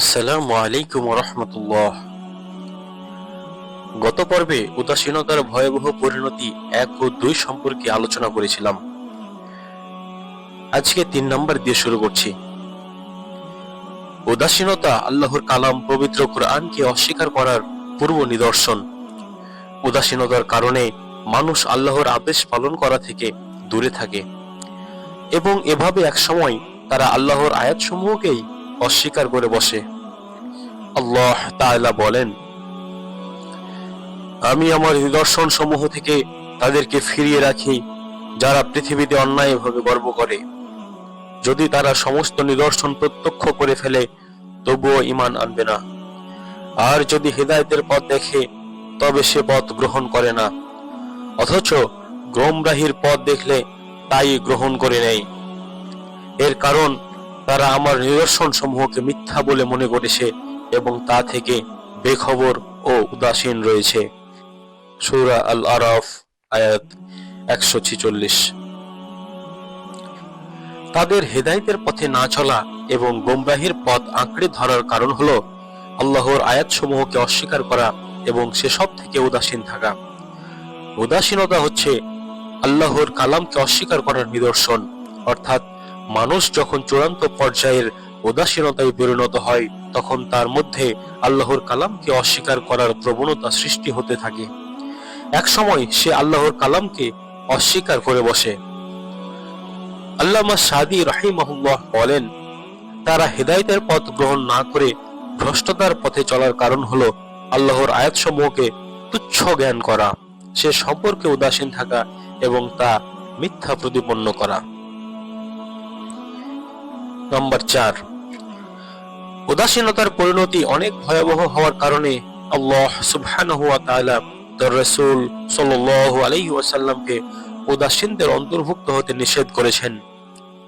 আসসালামু আলাইকুম রহমতুল্লাহ গত পর্বে উদাসীনতার ভয়াবহ পরিণতি এক ও দুই সম্পর্কে আলোচনা করেছিলাম। আজকে তিন নম্বর দিয়ে শুরু করছি। উদাসীনতা আল্লাহর কালাম পবিত্র কোরআনকে অস্বীকার করার পূর্ব নিদর্শন। উদাসীনতার কারণে মানুষ আল্লাহর আদেশ পালন করা থেকে দূরে থাকে এবং এভাবে এক সময় তারা আল্লাহর আয়াতসমূহকেই অস্বীকার করে বসে। আল্লাহ তাআলা বলেন, আমি আমার নিদর্শন সমূহ থেকে তাদেরকে ফিরিয়ে রাখি, যারা পৃথিবীতে অন্যায়ভাবে গর্ব করে। যদি তারা সমস্ত নিদর্শন প্রত্যক্ষ করে ফেলে, তবুও ইমান আনবে না। আর যদি হৃদায়তের পথ দেখে, তবে সে পথ গ্রহণ করে না। অথচ গ্রমরাহির পথ দেখলে তাই গ্রহণ করে নেয়। এর কারণ তারা আমার নিদর্শন সমূহকে মিথ্যা বলে মনে করেছে এবং তা থেকে বেখবর ও উদাসীন রয়েছে। সুরা আল আরাফ আয়াত একশো ছিচল্লিশ। তাদের হেদায়েতের পথে না চলা এবং গোমরাহির পথ আঁকড়ে ধরার কারণ হল আল্লাহর আয়াতসমূহকে অস্বীকার করা এবং সেসব থেকে উদাসীন থাকা। উদাসীনতা হচ্ছে আল্লাহর কালামকে অস্বীকার করার নিদর্শন, অর্থাৎ মানুষ যখন চূড়ান্ত পর্যায়ের উদাসীনতায় পরিণত হয়, তখন তার মধ্যে আল্লাহর কালামকে অস্বীকার করার প্রবণতা সৃষ্টি হতে থাকে। এক সময় সে আল্লাহর কালামকে অস্বীকার করে বসে। আল্লামা সাদি রাহিমাহুল্লাহ বলেন, তারা হেদায়েতের পথ গ্রহণ না করে ভ্রষ্টতার পথে চলার কারণ হলো আল্লাহর আয়াতসমূহকে তুচ্ছ জ্ঞান করা, সে সম্পর্কে উদাসীন থাকা এবং তা মিথ্যা প্রতিপন্ন করা। নম্বর চার। উদাসীনতার পরিণতি অনেক ভয়াবহ হওয়ার কারণে আল্লাহ তাআলা তার ওয়াসাল্লামকে উদাসীনদের অন্তর্ভুক্ত হতে নিষেধ করেছেন।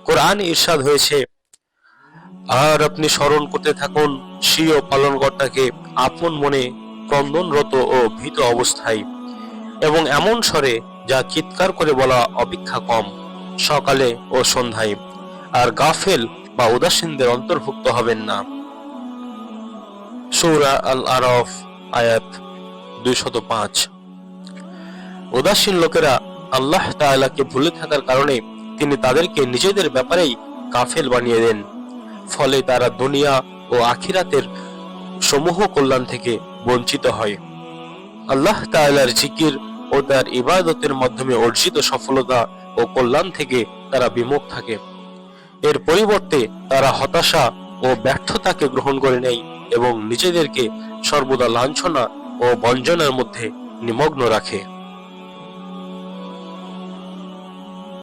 কোরআনে ইরশাদ হয়েছে, আর আপনি স্মরণ করতে থাকুন, স্বীয় পালনকর্তাকে আপন মনে ক্রন্দনরত ও ভীত অবস্থায় এবং এমন স্বরে যা চিৎকার করে বলা অপেক্ষা কম সকালে ও সন্ধ্যায়। আর গাফেল বা উদাসীনদের অন্তর্ভুক্ত হবেন না। সৌরা আল আরফ আয়াত দুইশত পাঁচ। উদাসীন লোকেরা আল্লাহ তাআলাকে ভুলে থাকার কারণে তিনি তাদেরকে নিজেদের ব্যাপারেই কাফেল বানিয়ে দেন। ফলে তারা দুনিয়া ও আখিরাতের সমূহ কল্যাণ থেকে বঞ্চিত হয়। আল্লাহ তাআলার জিকির ও তার ইবাদতের মাধ্যমে অর্জিত সফলতা ও কল্যাণ থেকে তারা বিমুখ থাকে। এর পরিবর্তে তারা হতাশা ও ব্যর্থতাকে গ্রহণ করে নেয় এবং নিজেদেরকে সর্বদা লাঞ্ছনা ও বঞ্চনার মধ্যে নিমগ্ন রাখে।